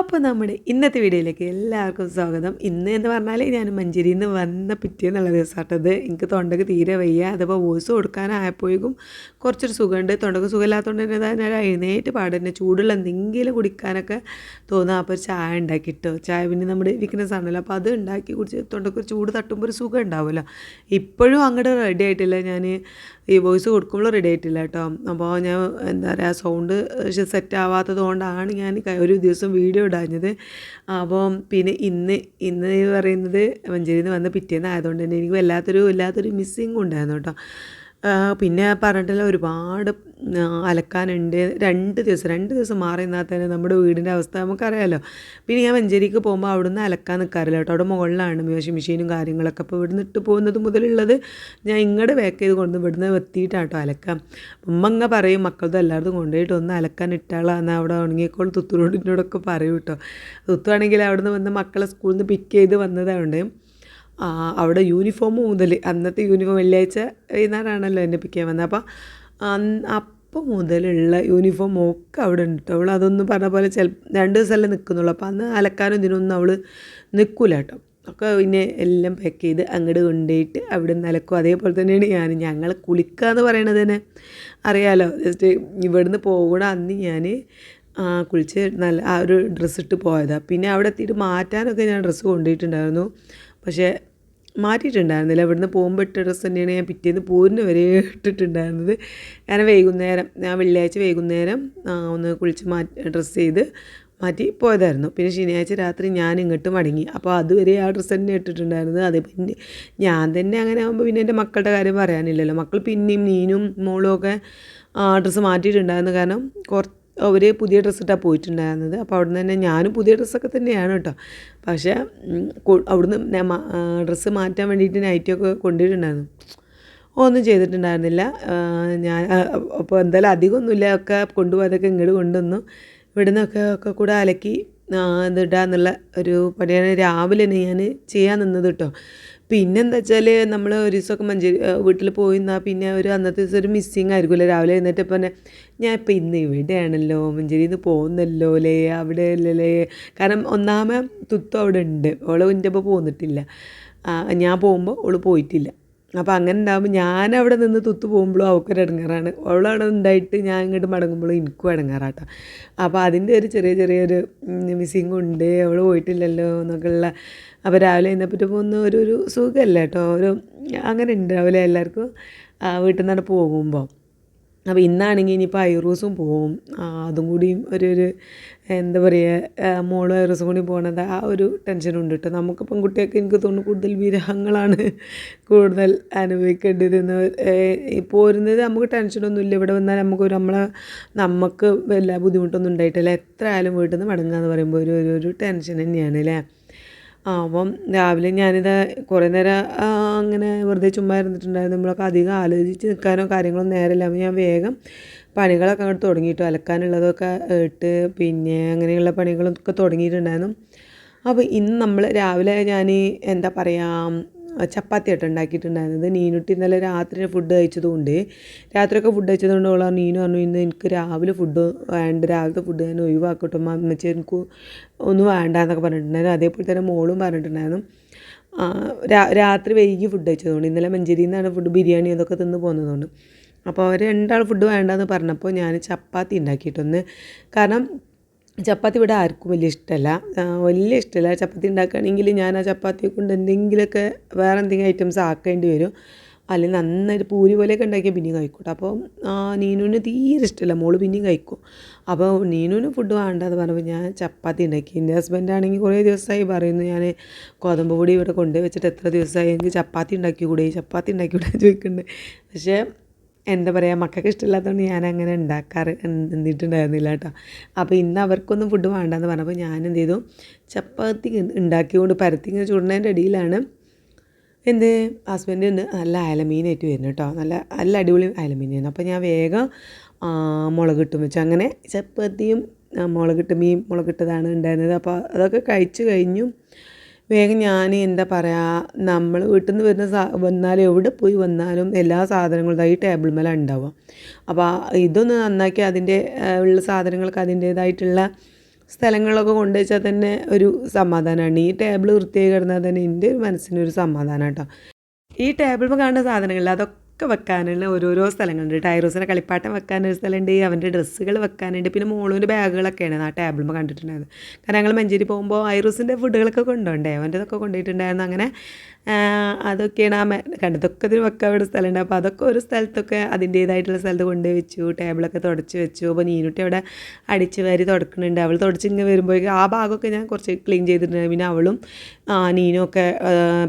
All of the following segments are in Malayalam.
അപ്പോൾ നമ്മുടെ ഇന്നത്തെ വീഡിയോയിലേക്ക് എല്ലാവർക്കും സ്വാഗതം. ഇന്ന് എന്ന് പറഞ്ഞാൽ ഞാൻ മഞ്ചേരിയിൽ നിന്ന് വന്ന പിറ്റേന്നുള്ള ദിവസമാട്ടത് എനിക്ക് തൊണ്ടക്ക് തീരെ വയ്യ. അഥവാ വോയിസ് കൊടുക്കാനായപ്പോഴേക്കും കുറച്ചൊരു സുഖമുണ്ട്. തൊണ്ടക്ക് സുഖമില്ലാത്തതുകൊണ്ട് തന്നെ ഞാൻ എഴുന്നേറ്റ് പാടുന്നത് ചൂടുള്ള എന്തെങ്കിലും കുടിക്കാനൊക്കെ തോന്നുക അപ്പോൾ ഒരു ചായ ഉണ്ടാക്കിയിട്ടോ ചായ പിന്നെ നമ്മുടെ വീക്ക്നെസ് ആണല്ലോ അപ്പോൾ അത് ഉണ്ടാക്കി കുടിച്ച് തൊണ്ടക്ക് ചൂട് തട്ടുമ്പോൾ ഒരു സുഖം ഉണ്ടാവുമല്ലോ. ഇപ്പോഴും അങ്ങോട്ട് റെഡി ആയിട്ടില്ല ഞാൻ ഈ വോയിസ് കൊടുക്കുമ്പോൾ റെഡി ആയിട്ടില്ല കേട്ടോ. അപ്പോൾ ഞാൻ എന്താ പറയുക സൗണ്ട് സെറ്റ് ആവാത്തത് കൊണ്ടാണ് ഞാൻ ഒരു ദിവസം വീഡിയോ ഇടാഞ്ഞത്. അപ്പോൾ പിന്നെ ഇന്ന് ഇന്ന് പറയുന്നത് മഞ്ചേരിയിൽ നിന്ന് വന്ന പിറ്റേന്ന് ആയതുകൊണ്ട് തന്നെ എനിക്ക് വല്ലാത്തൊരു വല്ലാത്തൊരു മിസ്സിങ് ഉണ്ടായിരുന്നു കേട്ടോ. പിന്നെ പറഞ്ഞിട്ടില്ല ഒരുപാട് അലക്കാനുണ്ട്. രണ്ട് ദിവസം രണ്ട് ദിവസം മാറി നിന്നാൽ തന്നെ നമ്മുടെ വീടിന്റെ അവസ്ഥ നമുക്കറിയാമല്ലോ പിന്നെ ഞാൻ മഞ്ചേരിക്ക് പോകുമ്പോൾ അവിടുന്ന് അലക്കാൻ നിൽക്കാറില്ല കേട്ടോ. അവിടെ മുകളിലാണ് വാഷിംഗ് മെഷീനും കാര്യങ്ങളൊക്കെ. അപ്പോൾ ഇവിടുന്ന് ഇട്ട് പോകുന്നത് മുതലുള്ളത് ഞാൻ ഇങ്ങോട്ട് പാക്ക് ചെയ്ത് കൊണ്ട് ഇവിടുന്ന് എത്തിയിട്ടാണ് കേട്ടോ അലക്കാം ഉമ്മ അങ്ങ് പറയും മക്കളത് എല്ലായിടത്തും കൊണ്ടുപോയിട്ട് ഒന്ന് അലക്കാൻ ഇട്ടാളാ എന്നാൽ അവിടെ ഉണങ്ങിയപ്പോൾ തുത്തുരോടിനോടൊക്കെ പറയും കേട്ടോ. തുത്തുവാണെങ്കിൽ അവിടുന്ന് വന്ന് മക്കളെ സ്കൂളിൽ നിന്ന് പിക്ക് ചെയ്ത് വന്നതുകൊണ്ട് ആ, അവിടെ യൂണിഫോം മുതൽ അന്നത്തെ യൂണിഫോം വെള്ളിയാഴ്ച വൈകുന്നേരമാണല്ലോ എന്നെ പിക്ക് ചെയ്യാൻ വന്നത് അപ്പോൾ അപ്പം മുതലുള്ള യൂണിഫോം ഒക്കെ അവിടെ ഉണ്ട് അവൾ അതൊന്നും പറഞ്ഞ പോലെ ചില രണ്ട് ദിവസമല്ലേ നിൽക്കുന്നുള്ളൂ. അപ്പോൾ അന്ന് അലക്കാനും ഇതിനൊന്നും അവൾ നിൽക്കില്ല കേട്ടോ. ഒക്കെ പിന്നെ എല്ലാം പാക്ക് ചെയ്ത് അങ്ങോട്ട് കൊണ്ടുപോയിട്ട് അവിടെ നിന്ന് അലക്കും. അതേപോലെ തന്നെയാണ് ഞാൻ ഞങ്ങൾ കുളിക്കുക എന്ന് പറയണത് തന്നെ അറിയാമല്ലോ ജസ്റ്റ് ഇവിടുന്ന് പോകണ അന്ന് ഞാൻ കുളിച്ച് നല്ല ആ ഒരു ഡ്രസ്സ് ഇട്ട് പോയതാണ് പിന്നെ അവിടെ എത്തിയിട്ട് മാറ്റാനൊക്കെ ഞാൻ ഡ്രസ്സ് കൊണ്ടുപോയിട്ടുണ്ടായിരുന്നു പക്ഷേ മാറ്റിയിട്ടുണ്ടായിരുന്നില്ല. ഇവിടുന്ന് പോകുമ്പോൾ ഇട്ട ഡ്രസ്സ് തന്നെയാണ് ഞാൻ പിറ്റേന്ന് പോരുന്ന വരെ ഇട്ടിട്ടുണ്ടായിരുന്നത്. കാരണം വൈകുന്നേരം ഞാൻ വെള്ളിയാഴ്ച വൈകുന്നേരം ഒന്ന് കുളിച്ച് മാറ്റി ഡ്രസ്സ് ചെയ്ത് മാറ്റി പോയതായിരുന്നു. പിന്നെ ശനിയാഴ്ച രാത്രി ഞാൻ ഇങ്ങോട്ട് മടങ്ങി. അപ്പോൾ അതുവരെ ആ ഡ്രസ്സ് തന്നെ ഇട്ടിട്ടുണ്ടായിരുന്നു അത് പിന്നെ ഞാൻ തന്നെ അങ്ങനെ ആകുമ്പോൾ പിന്നെ എന്റെ മക്കളുടെ കാര്യം പറയാനില്ലല്ലോ. മക്കൾ പിന്നെയും നീനും മോളും ഒക്കെ ഡ്രസ്സ് മാറ്റിയിട്ടുണ്ടായിരുന്നു. കാരണം കുറച്ച് അവർ പുതിയ ഡ്രസ്സിട്ടാണ് പോയിട്ടുണ്ടായിരുന്നത്. അപ്പോൾ അവിടുന്ന് തന്നെ ഞാനും പുതിയ ഡ്രസ്സൊക്കെ തന്നെയാണ് കേട്ടോ. പക്ഷേ അവിടുന്ന് ഡ്രസ്സ് മാറ്റാൻ വേണ്ടിയിട്ട് നൈറ്റൊക്കെ കൊണ്ടുപോയിട്ടുണ്ടായിരുന്നു ഒന്നും ചെയ്തിട്ടുണ്ടായിരുന്നില്ല. ഞാൻ അപ്പോൾ എന്തായാലും അധികമൊന്നുമില്ല. ഒക്കെ കൊണ്ടുപോയതൊക്കെ ഇങ്ങോട്ട് കൊണ്ടുവന്നു. ഇവിടുന്നൊക്കെ ഒക്കെ കൂടെ അലക്കി ഇതിടാന്നുള്ള ഒരു പണിയാണ്. രാവിലെ തന്നെ ഞാൻ ചെയ്യാൻ നിന്നത് കേട്ടോ. പിന്നെന്താ വെച്ചാൽ നമ്മൾ ഒരു ദിവസമൊക്കെ മഞ്ചേരി വീട്ടിൽ പോയി നിന്നാൽ പിന്നെ ഒരു അന്നത്തെ ദിവസം ഒരു മിസ്സിങ് ആയിരിക്കുമല്ലോ രാവിലെ എഴുന്നേറ്റ് പിന്നെ ഞാൻ ഇപ്പം ഇന്ന് ഇവിടെയാണല്ലോ മഞ്ചേരിയിൽ നിന്ന് പോകുന്നല്ലോ അല്ലേ അവിടെ അല്ലല്ലേ കാരണം ഒന്നാമത് തുത്തു അവിടെ ഉണ്ട് ഓൾ എന്റെ ഒപ്പം പോന്നിട്ടില്ല ഞാൻ പോകുമ്പോൾ ഓൾ പോയിട്ടില്ല. അപ്പോൾ അങ്ങനെ ഉണ്ടാകുമ്പോൾ ഞാൻ അവിടെ നിന്ന് തുത്തു പോകുമ്പോഴും അവക്കൊരു ഇടങ്ങാറാണ് അവളവിടെ ഉണ്ടായിട്ട് ഞാൻ ഇങ്ങോട്ട് മടങ്ങുമ്പോഴും എനിക്കും ഇടങ്ങാറാട്ടോ അപ്പോൾ അതിന്റെ ഒരു ചെറിയ ചെറിയൊരു മിസ്സിങ് ഉണ്ട് അവൾ പോയിട്ടില്ലല്ലോ എന്നൊക്കെയുള്ള അപ്പോൾ രാവിലെ എഴുന്നേപ്പിട്ട് പോകുന്ന ഒരു ഒരു സുഖമല്ല കേട്ടോ. ഒരു അങ്ങനെ ഉണ്ട് രാവിലെ എല്ലാവർക്കും വീട്ടിൽ നിന്നാണ് പോകുമ്പോൾ അപ്പോൾ ഇന്നാണെങ്കിൽ ഇനിയിപ്പോൾ ഐറൂസും പോവും. അതും കൂടിയും ഒരു ഒരു എന്താ പറയുക മോളും ഐറൂസും കൂടി പോകണത് ആ ഒരു ടെൻഷനുണ്ട് കേട്ടോ. നമുക്ക് പെൺകുട്ടിയൊക്കെ എനിക്ക് തോന്നുന്നു കൂടുതൽ വിരഹങ്ങളാണ് കൂടുതൽ അനുഭവിക്കേണ്ടതെന്ന് പോരുന്നത് നമുക്ക് ടെൻഷനൊന്നുമില്ല ഇവിടെ വന്നാൽ നമുക്ക് നമ്മളെ നമുക്ക് വല്ല ബുദ്ധിമുട്ടൊന്നും ഉണ്ടായിട്ടില്ല. എത്ര ആയാലും വീട്ടിൽ നിന്ന് മടങ്ങുക എന്ന് പറയുമ്പോൾ ഒരു ഒരു ടെൻഷൻ തന്നെയാണ് അല്ലേ? അപ്പം രാവിലെ ഞാനിത് കുറേ നേരം അങ്ങനെ വെറുതെ ചുമ്മാ ഇരുന്നിട്ടുണ്ടായിരുന്നു. നമ്മളൊക്കെ അധികം ആലോചിച്ച് നിൽക്കാനോ കാര്യങ്ങളൊന്നും നേരമില്ല. അപ്പോൾ ഞാൻ വേഗം പണികളൊക്കെ അങ്ങോട്ട് തുടങ്ങിയിട്ടു. അലക്കാനുള്ളതൊക്കെ ഇട്ട് പിന്നെ അങ്ങനെയുള്ള പണികളൊക്കെ തുടങ്ങിയിട്ടുണ്ടായിരുന്നു. അപ്പോൾ ഇന്ന് നമ്മൾ രാവിലെ ഞാൻ എന്താ പറയുക ചപ്പാത്തി ആയിട്ട് ഉണ്ടാക്കിയിട്ടുണ്ടായിരുന്നത്. നീനുട്ടി ഇന്നലെ രാത്രി ഫുഡ് കഴിച്ചതുകൊണ്ട് രാത്രിയൊക്കെ ഫുഡ് കഴിച്ചതുകൊണ്ട് ഉള്ള നീനു പറഞ്ഞു ഇന്ന് എനിക്ക് രാവിലെ ഫുഡ് വേണ്ട രാവിലത്തെ ഫുഡ് ഞാൻ ഒഴിവാക്കട്ടെ അമ്മച്ചി എനിക്ക് ഒന്നും വേണ്ട എന്നൊക്കെ പറഞ്ഞിട്ടുണ്ടായിരുന്നു. അതേപോലെ തന്നെ മോളും പറഞ്ഞിട്ടുണ്ടായിരുന്നു. രാത്രി വൈകി ഫുഡ് കഴിച്ചതുകൊണ്ട് ഇന്നലെ മഞ്ചേരിയിൽ നിന്നാണ് ഫുഡ് ബിരിയാണി അതൊക്കെ തിന്ന് പോകുന്നതുകൊണ്ട് അപ്പോൾ അവർ രണ്ടാൾ ഫുഡ് വേണ്ടെന്ന് പറഞ്ഞപ്പോൾ ഞാൻ ചപ്പാത്തി ഉണ്ടാക്കിയിട്ടൊന്ന്. കാരണം ചപ്പാത്തി ഇവിടെ ആർക്കും വലിയ ഇഷ്ടമല്ല. വലിയ ഇഷ്ടമല്ല. ചപ്പാത്തി ഉണ്ടാക്കുകയാണെങ്കിൽ ഞാൻ ആ ചപ്പാത്തി കൊണ്ട് എന്തെങ്കിലുമൊക്കെ വേറെ എന്തെങ്കിലും ഐറ്റംസ് ആക്കേണ്ടി വരും. അല്ലെങ്കിൽ നന്നായിട്ട് പൂരി പോലെയൊക്കെ ഉണ്ടാക്കിയാൽ പിന്നെയും കഴിക്കൂട്ടോ. അപ്പോൾ നീനുവിന് തീരെ ഇഷ്ടമല്ല. മോൾ പിന്നെയും കഴിക്കും. അപ്പോൾ നീനുവിന് ഫുഡ് വേണ്ടെന്ന് പറഞ്ഞപ്പോൾ ഞാൻ ചപ്പാത്തി ഉണ്ടാക്കി. എന്റെ ഹസ്ബൻഡ് ആണെങ്കിൽ കുറേ ദിവസമായി പറയുന്നു ഞാൻ ഗോതമ്പ് പൊടി ഇവിടെ കൊണ്ടുപോയി വെച്ചിട്ട് എത്ര ദിവസമായി എനിക്ക് ചപ്പാത്തി ഉണ്ടാക്കി കൂടെ ചപ്പാത്തി ഉണ്ടാക്കി കൂടെ ചോദിക്കുന്നുണ്ട്. പക്ഷേ എന്താ പറയുക മക്കൾക്ക് ഇഷ്ടമില്ലാത്തതുകൊണ്ട് ഞാൻ അങ്ങനെ ഉണ്ടാക്കാറ് എന്തിട്ടുണ്ടായിരുന്നില്ല കേട്ടോ. അപ്പോൾ ഇന്ന് അവർക്കൊന്നും ഫുഡ് വേണ്ടെന്ന് പറഞ്ഞപ്പോൾ ഞാൻ എന്ത് ചെയ്തു ചപ്പാത്തി ഉണ്ടാക്കിക്കൊണ്ട് പരത്തി ഇങ്ങനെ ചുടുന്നതിന്റെ ഇടയിലാണ് എന്ത് ഹസ്ബൻഡ് നല്ല അയലമീനായിട്ട് വരുന്നു കേട്ടോ. നല്ല നല്ല അടിപൊളി അയലമീനായിരുന്നു. അപ്പോൾ ഞാൻ വേഗം മുളക് മുളകിട്ടും വെച്ചു. അങ്ങനെ ചപ്പാത്തിയും മുളകിട്ട് മീൻ മുളകിട്ടതാണ് ഉണ്ടായിരുന്നത്. അപ്പോൾ അതൊക്കെ കഴിച്ചു കഴിഞ്ഞു. വേഗം ഞാൻ എന്താ പറയുക നമ്മൾ വീട്ടിൽ നിന്ന് വരുന്ന സാ വന്നാലും എവിടെ പോയി വന്നാലും എല്ലാ സാധനങ്ങളും ഈ ടേബിൾ മേലെ ഉണ്ടാവുക അപ്പോൾ ഇതൊന്ന് നന്നാക്കി അതിന്റെ ഉള്ള സാധനങ്ങൾക്ക് അതിന്റേതായിട്ടുള്ള സ്ഥലങ്ങളൊക്കെ കൊണ്ടുവച്ചാൽ തന്നെ ഒരു സമാധാനമാണ് ഈ ടേബിൾ വൃത്തിയായി കിടന്നാൽ തന്നെ എന്റെ ഒരു മനസ്സിനൊരു സമാധാനം കേട്ടോ ഈ ടേബിളിൽ കാണുന്ന സാധനങ്ങളിൽ അതൊക്കെ വെക്കാനുള്ള ഓരോരോ സ്ഥലങ്ങളുണ്ട്. ടൈറോസിനെ കളിപ്പാട്ടം വെക്കാനൊരു സ്ഥലമുണ്ട് അവന്റെ ഡ്രസ്സുകൾ വെക്കാനുണ്ട് പിന്നെ മോളൂന്റെ ബാഗുകളൊക്കെയാണ് ആ ടേബിളിൽ കണ്ടിട്ടുണ്ടായത് കാരണം ഞങ്ങൾ മഞ്ചേരി പോകുമ്പോൾ ഐറോസിന്റെ ഫുഡുകളൊക്കെ കൊണ്ടുപോകണ്ടേ? അവന്റെതൊക്കെ കൊണ്ടുപോയിട്ടുണ്ടായിരുന്നു. അങ്ങനെ അതൊക്കെയാണ് ആ കണ്ടതൊക്കെ ഇതിന് വെക്കാൻ ഇവിടെ സ്ഥലമുണ്ട്. അപ്പോൾ അതൊക്കെ ഒരു സ്ഥലത്തൊക്കെ അതിന്റേതായിട്ടുള്ള സ്ഥലത്ത് കൊണ്ടുപോയി വെച്ചു ടേബിളൊക്കെ തുടച്ച് വെച്ചു. അപ്പോൾ നീനുട്ടി അവിടെ അടിച്ച് വാരി തുടക്കുന്നുണ്ട്. അവൾ തുടച്ച് ഇങ്ങനെ വരുമ്പോഴേക്കും ആ ഭാഗമൊക്കെ ഞാൻ കുറച്ച് ക്ലീൻ ചെയ്തിട്ടുണ്ട്. പിന്നെ അവളും നീനും ഒക്കെ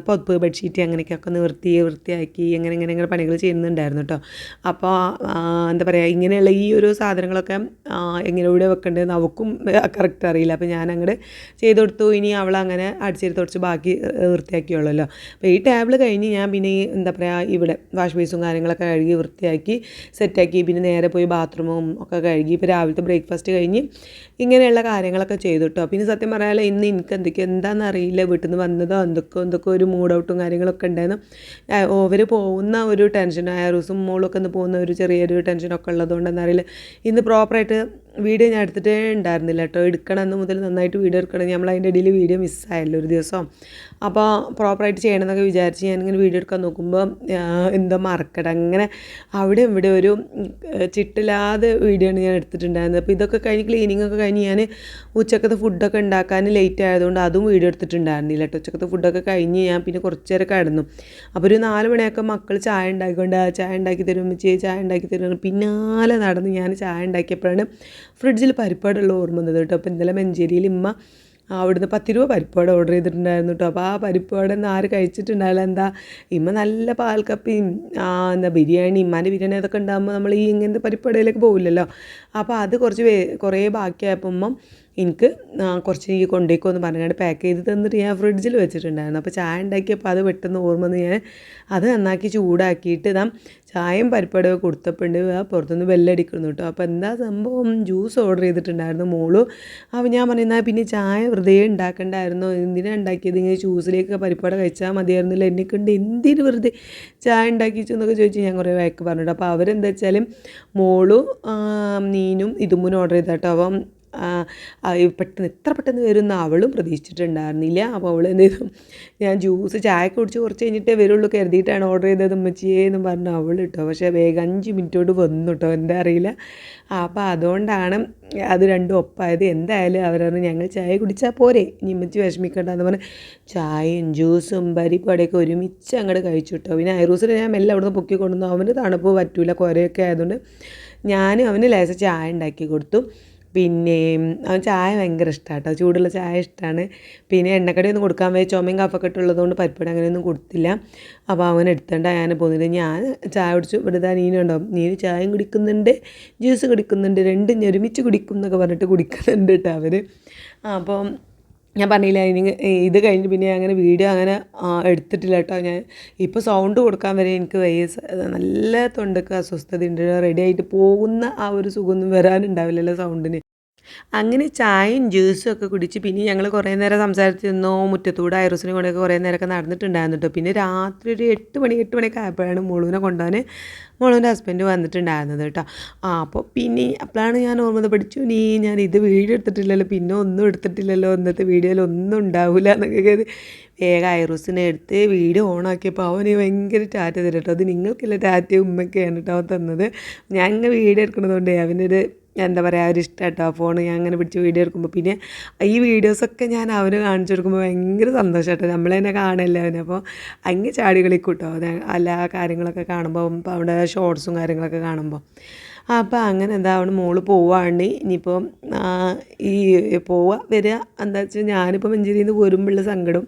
പൊതുപ്പ് ബെഡ്ഷീറ്റ് അങ്ങനെയൊക്കെ ഒന്ന് വൃത്തി വൃത്തിയാക്കി അങ്ങനെ ഇങ്ങനെ ഇങ്ങനെ പണികൾ ചെയ്യുന്നുണ്ടായിരുന്നു കേട്ടോ അപ്പോൾ എന്താ പറയുക ഇങ്ങനെയുള്ള ഈ ഒരു സാധനങ്ങളൊക്കെ എങ്ങനെ ഇവിടെ വെക്കേണ്ടതെന്ന് അവക്കും കറക്റ്റ് അറിയില്ല. അപ്പോൾ ഞാൻ അങ്ങോട്ട് ചെയ്ത് കൊടുത്തു. ഇനി അവൾ അങ്ങനെ അടിച്ചേരി തുടച്ച് ബാക്കി വൃത്തിയാക്കിയുള്ളല്ലോ അപ്പോൾ ഈ ടേബിൾ കഴിഞ്ഞ് ഞാൻ പിന്നെ ഈ എന്താ പറയുക ഇവിടെ വാഷ് ബേസും കാര്യങ്ങളൊക്കെ കഴുകി വൃത്തിയാക്കി സെറ്റാക്കി പിന്നെ നേരെ പോയി ബാത്റൂമും ഒക്കെ കഴുകി ഇപ്പോൾ രാവിലത്തെ ബ്രേക്ക്ഫാസ്റ്റ് കഴിഞ്ഞ് ഇങ്ങനെയുള്ള കാര്യങ്ങളൊക്കെ ചെയ്തു കേട്ടോ. പിന്നെ സത്യം പറയാമല്ലോ ഇന്ന് എനിക്ക് എന്തൊക്കെ എന്താണെന്ന് അറിയില്ല വീട്ടിൽ നിന്ന് വന്നതോ എന്തൊക്കെ എന്തൊക്കെ ഒരു മൂഡ് ഔട്ടും കാര്യങ്ങളൊക്കെ ഉണ്ടായിരുന്നു. ഓവർ പോകുന്ന ഒരു ടെൻഷൻ ആയ ദിവസം മോളൊക്കെ ഒന്ന് പോകുന്ന ഒരു ചെറിയൊരു ടെൻഷനൊക്കെ ഉള്ളതുകൊണ്ട് എന്താ അറിയില്ല. ഇന്ന് പ്രോപ്പറായിട്ട് വീഡിയോ ഞാൻ എടുത്തിട്ടേ ഉണ്ടായിരുന്നില്ല കേട്ടോ. എടുക്കണം എന്ന് മുതൽ നന്നായിട്ട് വീഡിയോ എടുക്കണം. നമ്മൾ അതിന്റെ ഇടയിൽ വീഡിയോ മിസ്സായല്ലോ ഒരു ദിവസം. അപ്പോൾ പ്രോപ്പറായിട്ട് ചെയ്യണം എന്നൊക്കെ വിചാരിച്ച് ഞാനിങ്ങനെ വീഡിയോ എടുക്കാൻ നോക്കുമ്പോൾ എന്തോ മറക്കട. അങ്ങനെ അവിടെ ഇവിടെ ഒരു ചിട്ടില്ലാതെ വീഡിയോ ഞാൻ എടുത്തിട്ടുണ്ടായിരുന്നത്. അപ്പോൾ ഇതൊക്കെ കഴിഞ്ഞ് ക്ലീനിങ് ഒക്കെ കഴിഞ്ഞ് ഞാൻ ഉച്ചക്കത്തെ ഫുഡൊക്കെ ഉണ്ടാക്കാൻ ലേറ്റ് ആയതുകൊണ്ട് അതും വീഡിയോ എടുത്തിട്ടുണ്ടായിരുന്നില്ല കേട്ടോ. ഉച്ചക്കത്തെ ഫുഡൊക്കെ കഴിഞ്ഞ് ഞാൻ പിന്നെ കുറച്ച് നേരം കിടന്നു. അപ്പോൾ ഒരു നാല് മണിയൊക്കെ മക്കൾ ചായ ഉണ്ടാക്കിക്കൊണ്ട് "ആ, ചായ ഉണ്ടാക്കി തരും ചായ ഉണ്ടാക്കി തരും. പിന്നാലെ നടന്ന് ഞാൻ ചായ ഉണ്ടാക്കിയപ്പോഴാണ് ഫ്രിഡ്ജിൽ പരിപ്പാടുള്ള ഓർമ്മ വന്നത് കേട്ടോ. അപ്പോൾ ഇന്നലെ മഞ്ചേരിയിൽ ഇമ്മ അവിടുന്ന് പത്ത് രൂപ പരിപ്പാട് ഓർഡർ ചെയ്തിട്ടുണ്ടായിരുന്നു കേട്ടോ. അപ്പോൾ ആ പരിപ്പാട് ഒന്നും ആര് കഴിച്ചിട്ടുണ്ടായാലും എന്താ ഇമ്മ നല്ല പാൽക്കപ്പിയും എന്താ ബിരിയാണി ഇമ്മാന്റെ ബിരിയാണി അതൊക്കെ ഉണ്ടാകുമ്പോൾ നമ്മൾ ഈ ഇങ്ങനത്തെ പരിപ്പാടിയിലേക്ക് പോകില്ലല്ലോ അപ്പോൾ അത് കുറച്ച് കുറേ ബാക്കിയായപ്പോൾ ഉമ്മ എനിക്ക് കുറച്ച് ഈ കൊണ്ടേക്കോ എന്ന് പറഞ്ഞാണ്ട് പാക്ക് ചെയ്ത് തന്നിട്ട് ഞാൻ ഫ്രിഡ്ജിൽ വെച്ചിട്ടുണ്ടായിരുന്നു. അപ്പോൾ ചായ ഉണ്ടാക്കിയപ്പോൾ അത് പെട്ടെന്ന് ഓർമ്മന്ന് ഞാൻ അത് നന്നാക്കി ചൂടാക്കിയിട്ട് ഇതാ ചായയും പരിപ്പടവും കൊടുത്തപ്പോണ്ട്. പുറത്തുനിന്ന് ബെല്ലടിക്കുന്നു കേട്ടോ. അപ്പോൾ എന്താ സംഭവം? ജ്യൂസ് ഓർഡർ ചെയ്തിട്ടുണ്ടായിരുന്നു മോൾ. അപ്പോൾ ഞാൻ പറയുന്ന പിന്നെ ചായ വെറുതെ ഉണ്ടാക്കണ്ടായിരുന്നു? എന്തിനാണ് ഉണ്ടാക്കിയത്? ഇങ്ങനെ ജ്യൂസിലേക്ക് പരിപ്പട കഴിച്ചാൽ മതിയായിരുന്നില്ല? എന്നെ കൊണ്ട് എന്തിന് വെറുതെ ചായ ഉണ്ടാക്കിച്ചു? എന്നൊക്കെ ചോദിച്ച് ഞാൻ കുറേ വഴക്ക് പറഞ്ഞിട്ട്. അപ്പോൾ അവരെന്താ വെച്ചാലും മോളും നീനും ഇതുമുനും ഓർഡർ ചെയ്താട്ടോ അപ്പം പെട്ടെന്ന് എത്ര പെട്ടെന്ന് വരുമെന്ന് അവളും പ്രതീക്ഷിച്ചിട്ടുണ്ടായിരുന്നില്ല. അപ്പോൾ അവൾ എന്ത് ചെയ്തു? ഞാൻ ജ്യൂസ് ചായ കുടിച്ച് കുറച്ച് കഴിഞ്ഞിട്ടേ വരുള്ളൂ കരുതിയിട്ടാണ് ഓർഡർ ചെയ്തത് ഉമ്മച്ചിയേ എന്ന് പറഞ്ഞു അവൾ കേട്ടോ പക്ഷേ വേഗം അഞ്ച് മിനിറ്റോട് വന്നു കേട്ടോ എന്താ അറിയില്ല. അപ്പോൾ അതുകൊണ്ടാണ് അത് രണ്ടും ഒപ്പായത്. എന്തായാലും അവരറിഞ്ഞ് ഞങ്ങൾ ചായ കുടിച്ചാൽ പോരെ. ഇനി ഉമ്മച്ചി വിഷമിക്കണ്ട. എന്ന് പറഞ്ഞ് ചായയും ജ്യൂസും പരിപ്പടയൊക്കെ ഒരുമിച്ച് അങ്ങോട്ട് കഴിച്ചു കേട്ടോ പിന്നെ ഐറൂസിനെ ഞാൻ മെല്ലെ അവിടുന്ന് പൊക്കി കൊണ്ടുവന്നു. അവന് തണുപ്പ് പറ്റൂല കുറേയൊക്കെ ആയതുകൊണ്ട് ഞാനും അവന് ലേശം ചായ ഉണ്ടാക്കി കൊടുത്തു. പിന്നെ അവൻ ചായ ഭയങ്കര ഇഷ്ടമാണ് കേട്ടോ ചൂടുള്ള ചായ ഇഷ്ടമാണ് പിന്നെ എണ്ണക്കടി ഒന്നും കൊടുക്കാൻ പോയി ചുമയും കഫൊക്കെ ഉള്ളതുകൊണ്ട് പരിപ്പട അങ്ങനെയൊന്നും കൊടുത്തില്ല. അപ്പോൾ അവൻ എടുത്തേണ്ട ഞാൻ പോകുന്നില്ല ഞാൻ ചായ കുടിച്ചു. ഇവിടെ ഇതാ നീനുണ്ടാവും നീന് ചായയും കുടിക്കുന്നുണ്ട്. ജ്യൂസ് കുടിക്കുന്നുണ്ട്. രണ്ടും ഒരുമിച്ച് കുടിക്കും എന്നൊക്കെ പറഞ്ഞിട്ട് കുടിക്കുന്നുണ്ട് കേട്ടോ അവർ അപ്പം ഞാൻ പറഞ്ഞില്ല ഇനി ഇത് കഴിഞ്ഞ് പിന്നെ അങ്ങനെ വീഡിയോ അങ്ങനെ എടുത്തിട്ടില്ല കേട്ടോ ഞാൻ. ഇപ്പോൾ സൗണ്ട് കൊടുക്കാൻ വരെ എനിക്ക് വയ്യ. നല്ല തൊണ്ടക്ക് അസ്വസ്ഥത ഉണ്ട് റെഡി ആയിട്ട് പോകുന്ന ആ ഒരു സുഖമൊന്നും വരാനുണ്ടാവില്ലല്ലോ സൗണ്ടിന് അങ്ങനെ ചായയും ജ്യൂസും ഒക്കെ കുടിച്ച് പിന്നെ ഞങ്ങൾ കുറേ നേരം സംസാരിച്ചിരുന്നു മുറ്റത്തൂടെ ഐറസിനെ കൊണ്ടൊക്കെ കുറേ നേരമൊക്കെ നടന്നിട്ടുണ്ടായിരുന്നു കേട്ടോ പിന്നെ രാത്രി ഒരു എട്ട് മണി എട്ട് മണിയൊക്കെ ആയപ്പോഴാണ് മുളുവിനെ കൊണ്ടുപോകാൻ മുളുവിന്റെ ഹസ്ബൻഡ് വന്നിട്ടുണ്ടായിരുന്നത് കേട്ടോ ആ അപ്പോൾ പിന്നെ അപ്പോഴാണ് ഞാൻ ഓർമ്മ പഠിച്ചു നീ ഞാൻ ഇത് വീഡിയോ എടുത്തിട്ടില്ലല്ലോ പിന്നെ ഒന്നും എടുത്തിട്ടില്ലല്ലോ ഇന്നത്തെ വീഡിയോയിൽ ഒന്നും ഉണ്ടാവില്ല എന്നൊക്കെ കരുതി. വേഗം ഐറൂസിനെ എടുത്ത് വീഡിയോ ഓണാക്കിയപ്പോൾ അവന് ഭയങ്കര ടാറ്റ തരും കേട്ടോ അത് നിങ്ങൾക്കില്ല ടാറ്റ ഉമ്മയ്ക്കാണ് കേട്ടോ തന്നത്? ഞങ്ങൾ വീഡിയോ എടുക്കണതുകൊണ്ട് അവനൊരു എന്താ പറയുക ഒരു ഇഷ്ടം കേട്ടോ ഫോൺ ഞാൻ അങ്ങനെ പിടിച്ച് വീഡിയോ എടുക്കുമ്പോൾ പിന്നെ ഈ വീഡിയോസൊക്കെ ഞാൻ അവന് കാണിച്ചു കൊടുക്കുമ്പോൾ ഭയങ്കര സന്തോഷം കേട്ടോ നമ്മൾ തന്നെ കാണല്ലേ അവനെ. അപ്പോൾ അങ്ങ് ചാടി കളിക്കൂട്ടോ. എല്ലാ കാര്യങ്ങളൊക്കെ കാണുമ്പോൾ അവിടെ ഷോർട്സും കാര്യങ്ങളൊക്കെ കാണുമ്പോൾ അപ്പോൾ അങ്ങനെ എന്താ അവിടെ മോൾ പോവാണ്. ഇനിയിപ്പോൾ ഈ പോവുക വരിക എന്താ വെച്ചാൽ ഞാനിപ്പോൾ മഞ്ചേരിയിൽ നിന്ന് വരുമ്പോഴുള്ള സങ്കടം.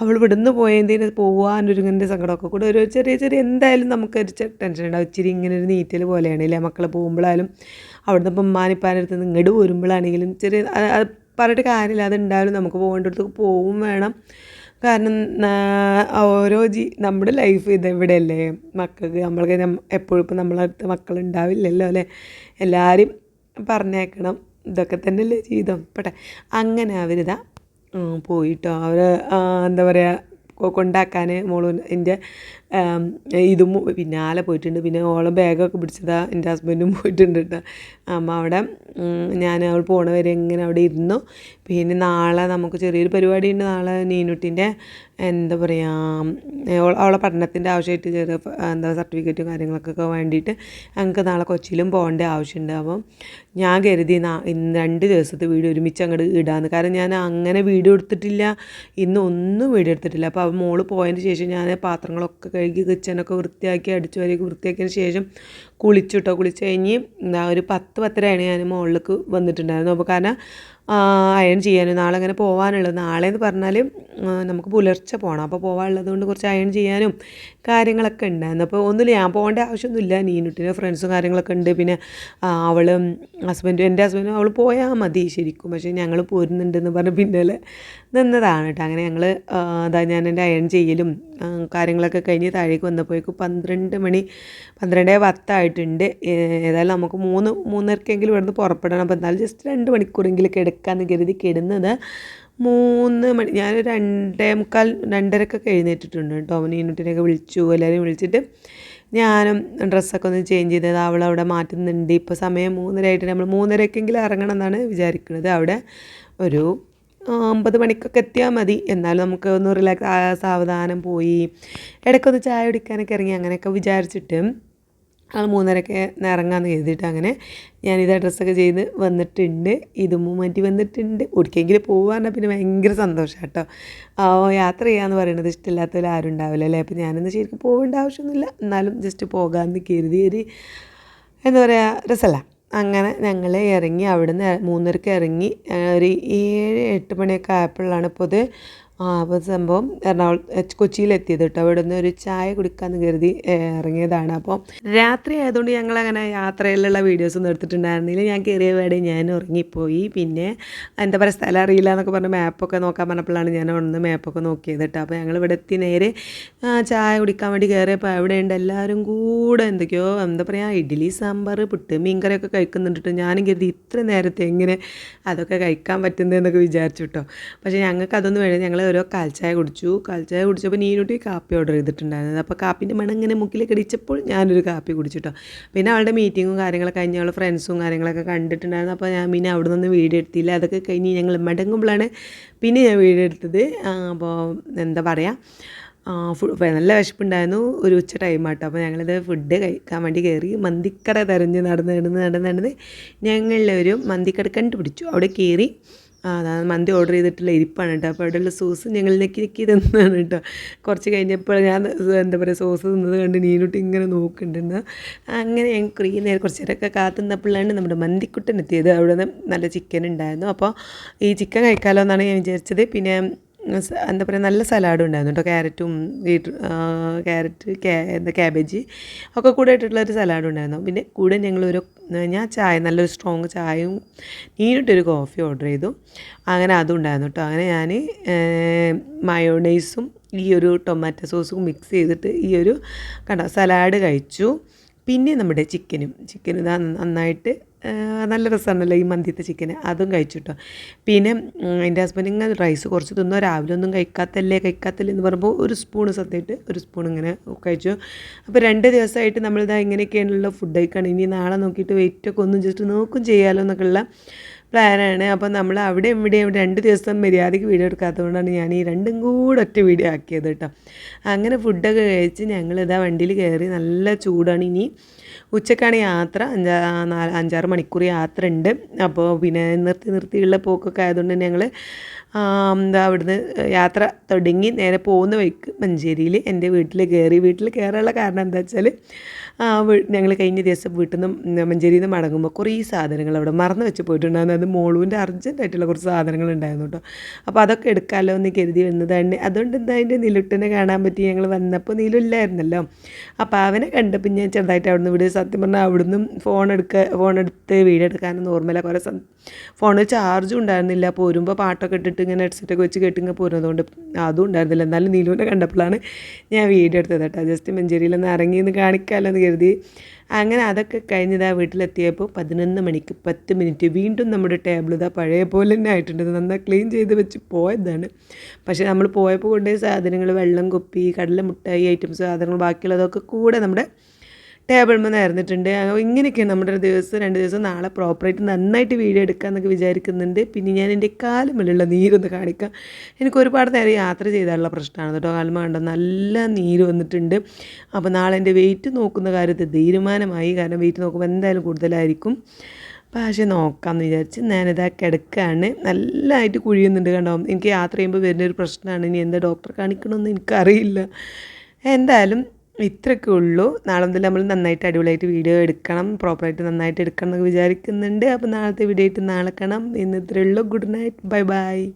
അവൾ ഇവിടുന്ന് പോയതിന് പോകാനൊരുങ്ങന്റെ സങ്കടമൊക്കെ കൂടെ ഒരു ചെറിയ ചെറിയ എന്തായാലും നമുക്കൊരു ടെൻഷൻ ഉണ്ടാവും ഇച്ചിരി ഇങ്ങനെ ഒരു നീറ്റൽ പോലെയാണ് ഇല്ലേ മക്കളെ പോകുമ്പോഴായാലും അവിടുന്ന് ഇപ്പം മാനിപ്പാനടുത്ത് നിന്ന് ഇങ്ങോട്ട് വരുമ്പോഴാണെങ്കിലും ചെറിയ പറഞ്ഞിട്ട് കാര്യമില്ല അത് ഉണ്ടായാലും നമുക്ക് പോകേണ്ടടുത്ത് പോവും വേണം. കാരണം ഓരോ ജീ നമ്മുടെ ലൈഫ് ഇത് എവിടെയല്ലേ മക്കൾക്ക് നമ്മൾക്ക് എപ്പോഴും ഇപ്പം നമ്മളടുത്ത് മക്കളുണ്ടാവില്ലല്ലോ അല്ലേ? എല്ലാവരും പറഞ്ഞേക്കണം ഇതൊക്കെ തന്നെയല്ലേ ജീവിതം. പെട്ടെ അങ്ങനെ അവരിതാ പോയിട്ടോ. അവർ എന്താ പറയുക കൊണ്ടാക്കാൻ മോളു എന്റെ ഇതും പിന്നാലെ പോയിട്ടുണ്ട്. പിന്നെ ഓളം ബാഗൊക്കെ പിടിച്ചതാ എന്റെ ഹസ്ബൻഡും പോയിട്ടുണ്ട് കേട്ടോ അമ്മ അവിടെ ഞാൻ അവൾ പോണ വരെ ഇങ്ങനെ അവിടെ ഇരുന്നു. പിന്നെ നാളെ നമുക്ക് ചെറിയൊരു പരിപാടി ഉണ്ട്. നാളെ നീനുട്ടിന്റെ എന്താ പറയുക അവളെ പഠനത്തിന്റെ ആവശ്യമായിട്ട് ചെറിയ എന്താ സർട്ടിഫിക്കറ്റും കാര്യങ്ങളൊക്കെ വേണ്ടിയിട്ട് ഞങ്ങൾക്ക് നാളെ കൊച്ചിയിലും പോകേണ്ട ആവശ്യമുണ്ട് അപ്പം ഞാൻ കരുതി രണ്ട് ദിവസത്തെ വീഡിയോ ഒരുമിച്ച് അങ്ങോട്ട് ഇടാന്ന്. കാരണം ഞാൻ അങ്ങനെ വീട് എടുത്തിട്ടില്ല. ഇന്ന് ഒന്നും വീഡിയോ എടുത്തിട്ടില്ല. അപ്പോൾ അവൾ മോൾ പോയതിന് ശേഷം ഞാൻ പാത്രങ്ങളൊക്കെ കഴുകി കിച്ചനൊക്കെ വൃത്തിയാക്കി അടിച്ചു വരെയൊക്കെ വൃത്തിയാക്കിയതിന് ശേഷം കുളിച്ചു കേട്ടോ കുളിച്ച് കഴിഞ്ഞ് ഒരു പത്ത് പത്തരയാണ് ഞാൻ മുകളിലേക്ക് വന്നിട്ടുണ്ടായിരുന്നു അപ്പോൾ കാരണം അയൺ ചെയ്യാനും നാളെ അങ്ങനെ പോകാനുള്ളത് നാളെ എന്ന് പറഞ്ഞാൽ നമുക്ക് പുലർച്ചെ പോകണം അപ്പോൾ പോകാനുള്ളത് കൊണ്ട് കുറച്ച് അയൺ ചെയ്യാനും കാര്യങ്ങളൊക്കെ ഉണ്ടായിരുന്നു അപ്പോൾ ഒന്നുമില്ല ഞാൻ പോകേണ്ട ആവശ്യമൊന്നുമില്ല. നീനുട്ടിന്റെ ഫ്രണ്ട്സും കാര്യങ്ങളൊക്കെ ഉണ്ട്. പിന്നെ അവളും ഹസ്ബൻഡും എന്റെ ഹസ്ബൻഡും അവൾ പോയാൽ മതി ശരിക്കും. പക്ഷേ ഞങ്ങൾ പോരുന്നുണ്ടെന്ന് പറഞ്ഞ് പിന്നാലെ നിന്നതാണ് കേട്ടോ. അങ്ങനെ ഞങ്ങൾ അതാ ഞാൻ എന്റെ അയൺ ചെയ്യലും കാര്യങ്ങളൊക്കെ കഴിഞ്ഞ് താഴേക്ക് വന്നപ്പോഴേക്കും പന്ത്രണ്ട് മണി പന്ത്രണ്ടേ പത്തായിട്ടുണ്ട്. ഏതായാലും നമുക്ക് മൂന്ന് മൂന്നരക്കെങ്കിലും ഇവിടുന്ന് പുറപ്പെടണം. അപ്പോൾ എന്തായാലും ജസ്റ്റ് രണ്ട് മണിക്കൂറെങ്കിലും കിടക്കാമെന്ന് കരുതി കിടന്നത് മൂന്ന് മണി ഞാൻ രണ്ടേ മുക്കാൽ രണ്ടരക്കൊക്കെ എഴുന്നേറ്റിട്ടുണ്ട് കേട്ടോ. അവൻ ഇന്നിട്ടിനൊക്കെ വിളിച്ചു എല്ലാവരെയും വിളിച്ചിട്ട് ഞാനും ഡ്രസ്സൊക്കെ ഒന്ന് ചേഞ്ച് ചെയ്തത് അവളവിടെ മാറ്റുന്നുണ്ട്. ഇപ്പോൾ സമയം മൂന്നരയായിട്ട് നമ്മൾ മൂന്നരക്കെങ്കിലും ഇറങ്ങണം എന്നാണ് വിചാരിക്കുന്നത്. അവിടെ ഒരു ഒമ്പത് മണിക്കൊക്കെ എത്തിയാൽ മതി. എന്നാലും നമുക്ക് ഒന്ന് റിലാക്സ് സാവധാനം പോയി. ഇടയ്ക്കൊന്ന് ചായ കുടിക്കാനൊക്കെ ഇറങ്ങി അങ്ങനെയൊക്കെ വിചാരിച്ചിട്ട് ആൾ മൂന്നരക്ക് ഇറങ്ങാമെന്ന് കരുതിയിട്ട് അങ്ങനെ ഞാൻ ഞാനിത് ഡ്രസ്സൊക്കെ ചെയ്ത് വന്നിട്ടുണ്ട്. ഇതും മാറ്റി വന്നിട്ടുണ്ട്. ഒരിക്കെങ്കിലും പോകാൻ പിന്നെ ഭയങ്കര സന്തോഷം കേട്ടോ ആ യാത്ര ചെയ്യാന്ന് പറയുന്നത് ഇഷ്ടമില്ലാത്തവരും ആരും ഉണ്ടാവില്ല അല്ലേ? അപ്പോൾ ഞാനൊന്നും ശരിക്കും പോകേണ്ട ആവശ്യമൊന്നുമില്ല. എന്നാലും ജസ്റ്റ് പോകാമെന്ന് കരുതി ഒരു എന്താ പറയുക രസമല്ല അങ്ങനെ ഞങ്ങൾ ഇറങ്ങി അവിടുന്ന് മൂന്നരക്ക് ഇറങ്ങി ഒരു ഏഴ് എട്ട് മണിയൊക്കെ ആയപ്പോഴാണ് ഇപ്പോൾ ഇത് ആ അപ്പോൾ സംഭവം എറണാകുളം കൊച്ചിയിലെത്തിയത് കേട്ടോ. അവിടെ നിന്ന് ഒരു ചായ കുടിക്കാമെന്ന് കരുതി ഇറങ്ങിയതാണ്. അപ്പോൾ രാത്രി ആയതുകൊണ്ട് ഞങ്ങൾ അങ്ങനെ യാത്രയിലുള്ള വീഡിയോസ് ഒന്നും എടുത്തിട്ടുണ്ടായിരുന്നില്ല. ഞാൻ കയറിയ വേടെ ഞാൻ ഉറങ്ങിപ്പോയി. പിന്നെ എന്താ പറയുക സ്ഥലം അറിയില്ല എന്നൊക്കെ പറഞ്ഞ് മാപ്പൊക്കെ നോക്കാൻ പറഞ്ഞപ്പോഴാണ് ഞാൻ ഒന്ന് മാപ്പൊക്കെ നോക്കിയത് കേട്ടോ. അപ്പോൾ ഞങ്ങൾ ഇവിടെ എത്തി നേരെ ചായ കുടിക്കാൻ വേണ്ടി കയറിയപ്പോൾ അവിടെയുണ്ട് എല്ലാവരും കൂടെ എന്തൊക്കെയോ എന്താ പറയുക ഇഡ്ഡലി സാമ്പാർ പുട്ട് മീൻകറിയൊക്കെ കഴിക്കുന്നുണ്ട് ഞാനും കരുതി ഇത്ര നേരത്തെ എങ്ങനെ അതൊക്കെ കഴിക്കാൻ പറ്റുന്നതെന്നൊക്കെ വിചാരിച്ചു കേട്ടോ. പക്ഷേ ഞങ്ങൾക്ക് അതൊന്നും വേണം ഞങ്ങൾ ഓരോ കാൽച്ചായ കുടിച്ചു. കാൽച്ചായ കുടിച്ചപ്പോൾ നീനൂട്ടി കാപ്പി ഓർഡർ ചെയ്തിട്ടുണ്ടായിരുന്നത് അപ്പോൾ കാപ്പിന്റെ മണം ഇങ്ങനെ മുക്കിലേക്ക് അടിച്ചപ്പോൾ ഞാനൊരു കാപ്പി കുടിച്ചിട്ടോ. പിന്നെ അവളുടെ മീറ്റിങ്ങും കാര്യങ്ങളൊക്കെ കഴിഞ്ഞ് അവളുടെ ഫ്രണ്ട്സും കാര്യങ്ങളൊക്കെ കണ്ടിട്ടുണ്ടായിരുന്നു. അപ്പോൾ ഞാൻ പിന്നെ അവിടെ നിന്ന് വീഡിയോ എടുത്തില്ല. അതൊക്കെ കഴിഞ്ഞ് ഞങ്ങൾ മടങ്ങുമ്പോഴാണ് പിന്നെ ഞാൻ വീഡിയോ എടുത്തത്. അപ്പോൾ എന്താ പറയുക നല്ല വിശപ്പുണ്ടായിരുന്നു ഒരു ഉച്ച ടൈം ആട്ടോ. അപ്പോൾ ഞങ്ങളിത് ഫുഡ് കഴിക്കാൻ വേണ്ടി കയറി മന്തിക്കട തെരഞ്ഞ് നടന്ന് നടന്ന് നടന്ന് നടന്ന് ഞങ്ങളിലൊരു മന്തിക്കട കണ്ടുപിടിച്ചു. അവിടെ കയറി മന്തി ഓർഡർ ചെയ്തിട്ടുള്ള ഇരിപ്പാണ് കേട്ടോ. അപ്പോൾ അവിടെയുള്ള സോസ് ഞങ്ങൾ നെക്കി നെക്കി കേട്ടോ. കുറച്ച് കഴിഞ്ഞപ്പോൾ ഞാൻ എന്താ പറയുക സോസ് തിന്നത് കണ്ട് നീനുട്ടി ഇങ്ങനെ നോക്കുന്നുണ്ടെന്ന് അങ്ങനെ ഞങ്ങൾ കുറേ നേരം കുറച്ച് നേരമൊക്കെ കാത്തു നിന്നപ്പോഴാണ് നമ്മുടെ മന്തിക്കുട്ടൻ എത്തിയത്. അവിടെ നിന്ന് നല്ല ചിക്കൻ ഉണ്ടായിരുന്നു. അപ്പോൾ ഈ ചിക്കൻ കഴിക്കാമല്ലോ എന്നാണ് ഞാൻ വിചാരിച്ചത്. പിന്നെ എന്താ പറയുക നല്ല സലാഡും ഉണ്ടായിരുന്നു കേട്ടോ ക്യാരറ്റും ബീറ്റ് ക്യാരറ്റ് ക്യാ എന്താ ക്യാബേജ് ഒക്കെ കൂടെ ഇട്ടിട്ടുള്ള ഒരു സലാഡും ഉണ്ടായിരുന്നു. പിന്നെ കൂടെ ഞങ്ങളൊരു ഞാൻ ചായ നല്ലൊരു സ്ട്രോങ് ചായയും നീനിട്ടൊരു കോഫി ഓർഡർ ചെയ്തു. അങ്ങനെ അതും ഉണ്ടായിരുന്നു കേട്ടോ അങ്ങനെ ഞാൻ മയോണൈസും ഈ ഒരു ടൊമാറ്റോ സോസും മിക്സ് ചെയ്തിട്ട് ഈ ഒരു കണ്ടോ സലാഡ് കഴിച്ചു. പിന്നെ നമ്മുടെ ചിക്കനും ചിക്കൻ ഇതാ നന്നായിട്ട് നല്ല രസമാണല്ലോ ഈ മന്തിത്തെ ചിക്കൻ അതും കഴിച്ചിട്ടോ. പിന്നെ എന്റെ ഹസ്ബൻഡ് ഇങ്ങനെ റൈസ് കുറച്ച് തിന്നോ രാവിലെ ഒന്നും കഴിക്കാത്തല്ലേ കഴിക്കാത്തല്ലേ എന്ന് പറയുമ്പോൾ ഒരു സ്പൂൺ സത്യമായിട്ട് ഒരു സ്പൂൺ ഇങ്ങനെ കഴിച്ചു. അപ്പോൾ രണ്ട് ദിവസമായിട്ട് നമ്മളിതാ ഇങ്ങനെയൊക്കെയാണുള്ള ഫുഡ് കഴിക്കണം. ഇനി നാളെ നോക്കിയിട്ട് വെയിറ്റൊക്കെ ഒന്നും ജസ്റ്റ് നോക്കും ചെയ്യാമല്ലോ എന്നൊക്കെയുള്ള പ്ലാനാണ് അപ്പോൾ നമ്മൾ അവിടെ ഇവിടെ രണ്ട് ദിവസം മര്യാദയ്ക്ക് വീഡിയോ എടുക്കാത്തതുകൊണ്ടാണ് ഞാൻ ഈ രണ്ടും കൂടെ ഒറ്റ വീഡിയോ ആക്കിയത് കേട്ടോ. അങ്ങനെ ഫുഡൊക്കെ കഴിച്ച് ഞങ്ങളിതാ വണ്ടിയിൽ കയറി നല്ല ചൂടാണ്. ഇനി ഉച്ചക്കാണ് യാത്ര. അഞ്ചാ നാല് അഞ്ചാറ് മണിക്കൂർ യാത്ര ഉണ്ട് അപ്പോൾ പിന്നെ നിർത്തി നിർത്തിയുള്ള പോക്കൊക്കെ ആയതുകൊണ്ട് ഞങ്ങൾ എന്താ അവിടുന്ന് യാത്ര തുടങ്ങി. നേരെ പോകുന്ന വഴിക്ക് മഞ്ചേരിയിൽ എന്റെ വീട്ടിൽ കയറി. വീട്ടിൽ കയറാനുള്ള കാരണം എന്താ വെച്ചാൽ ഞങ്ങൾ കഴിഞ്ഞ ദിവസം വീട്ടിൽ നിന്ന് മഞ്ചേരിയിൽ നിന്ന് മടങ്ങുമ്പോൾ കുറേ സാധനങ്ങൾ അവിടെ മറന്നു വെച്ച് പോയിട്ടുണ്ടായിരുന്നു. അത് മോളുവിന്റെ അർജന്റായിട്ടുള്ള കുറച്ച് സാധനങ്ങൾ ഉണ്ടായിരുന്നു കേട്ടോ. അപ്പോൾ അതൊക്കെ എടുക്കാമല്ലോ എന്ന് കരുതി വന്നതാണ്. അതുകൊണ്ട് എന്താ അതിന്റെ നിലുട്ടിനെ കാണാൻ പറ്റി? ഞങ്ങൾ വന്നപ്പോൾ നീലില്ലായിരുന്നല്ലോ. അപ്പോൾ അവനെ കണ്ടപ്പോൾ ഞാൻ ചെറുതായിട്ട് അവിടുന്ന് വീട്. സത്യം പറഞ്ഞാൽ അവിടുന്ന് ഫോൺ എടുക്കുക ഫോൺ എടുത്ത് വീഡിയോ എടുക്കാനൊന്നും ഓർമ്മയില്ല. കുറേ ഫോണിൽ ചാർജും ഉണ്ടായിരുന്നില്ല. പോരുമ്പോൾ പാട്ടൊക്കെ ഇട്ടിട്ട് ഇങ്ങനെ ഹെഡ്സെറ്റൊക്കെ വെച്ച് കേട്ടിങ്ങ് പോരുന്നതുകൊണ്ട് അതും ഉണ്ടായിരുന്നില്ല. എന്നാലും നീലുവിനെ കണ്ടപ്പോഴാണ് ഞാൻ വീഡിയോ എടുത്തത് കേട്ടോ. ജസ്റ്റ് മഞ്ചേരിയിലൊന്ന് ഇറങ്ങിയെന്ന് കാണിക്കാമല്ലോ എന്ന് കരുതി. അങ്ങനെ അതൊക്കെ കഴിഞ്ഞതാ വീട്ടിലെത്തിയപ്പോൾ പതിനൊന്ന് മണിക്ക് പത്ത് മിനിറ്റ് വീണ്ടും നമ്മുടെ ടേബിൾ ഇതാ പഴയ പോലെ തന്നെ ആയിട്ടുണ്ട്. നന്നായി ക്ലീൻ ചെയ്ത് വെച്ച് പോയതാണ്. പക്ഷേ നമ്മൾ പോയപ്പോൾ കൊണ്ടുപോയ സാധനങ്ങൾ വെള്ളം കുപ്പി കടല മുട്ടായി ഐറ്റംസ് സാധനങ്ങൾ ബാക്കിയുള്ളതൊക്കെ കൂടെ നമ്മുടെ ടേബിൾ മേൽ നേർന്നിട്ടുണ്ട്. ഇങ്ങനെയൊക്കെയാണ് നമ്മുടെ ഒരു ദിവസം രണ്ട് ദിവസം നാളെ പ്രോപ്പറായിട്ട് നന്നായിട്ട് വീഡിയോ എടുക്കാമെന്നൊക്കെ വിചാരിക്കുന്നുണ്ട്. പിന്നെ ഞാൻ എന്റെ കാലുമല്ലുള്ള നീരൊന്ന് കാണിക്കാം. എനിക്ക് ഒരുപാട് നേരം യാത്ര ചെയ്താലുള്ള പ്രശ്നമാണ് കേട്ടോ. കാലുമ കണ്ടോ നല്ല നീര് വന്നിട്ടുണ്ട്. അപ്പോൾ നാളെ എന്റെ വെയിറ്റ് നോക്കുന്ന കാര്യത്തിൽ തീരുമാനമായി കാരണം വെയിറ്റ് നോക്കുമ്പോൾ എന്തായാലും കൂടുതലായിരിക്കും. പക്ഷേ നോക്കാമെന്ന് വിചാരിച്ച് ഞാനിതാ കിടക്കുകയാണ് നല്ലതായിട്ട് കുഴിയുന്നുണ്ട് കണ്ടോ. എനിക്ക് യാത്ര ചെയ്യുമ്പോൾ വരുന്നൊരു പ്രശ്നമാണ്. ഇനി എന്താ ഡോക്ടറെ കാണിക്കണമെന്ന് എനിക്കറിയില്ല. എന്തായാലും ഇത്രയൊക്കെ ഉള്ളൂ. നാളെ മുതൽ നമ്മൾ നന്നായിട്ട് അടിപൊളിയായിട്ട് വീഡിയോ എടുക്കണം. പ്രോപ്പറായിട്ട് നന്നായിട്ട് എടുക്കണം എന്നൊക്കെ വിചാരിക്കുന്നുണ്ട്. അപ്പോൾ നാളത്തെ വീഡിയോ ആയിട്ട് നാളെ കാണാം. ഇന്ന് ഇത്രയേ ഉള്ളൂ. Good night bye bye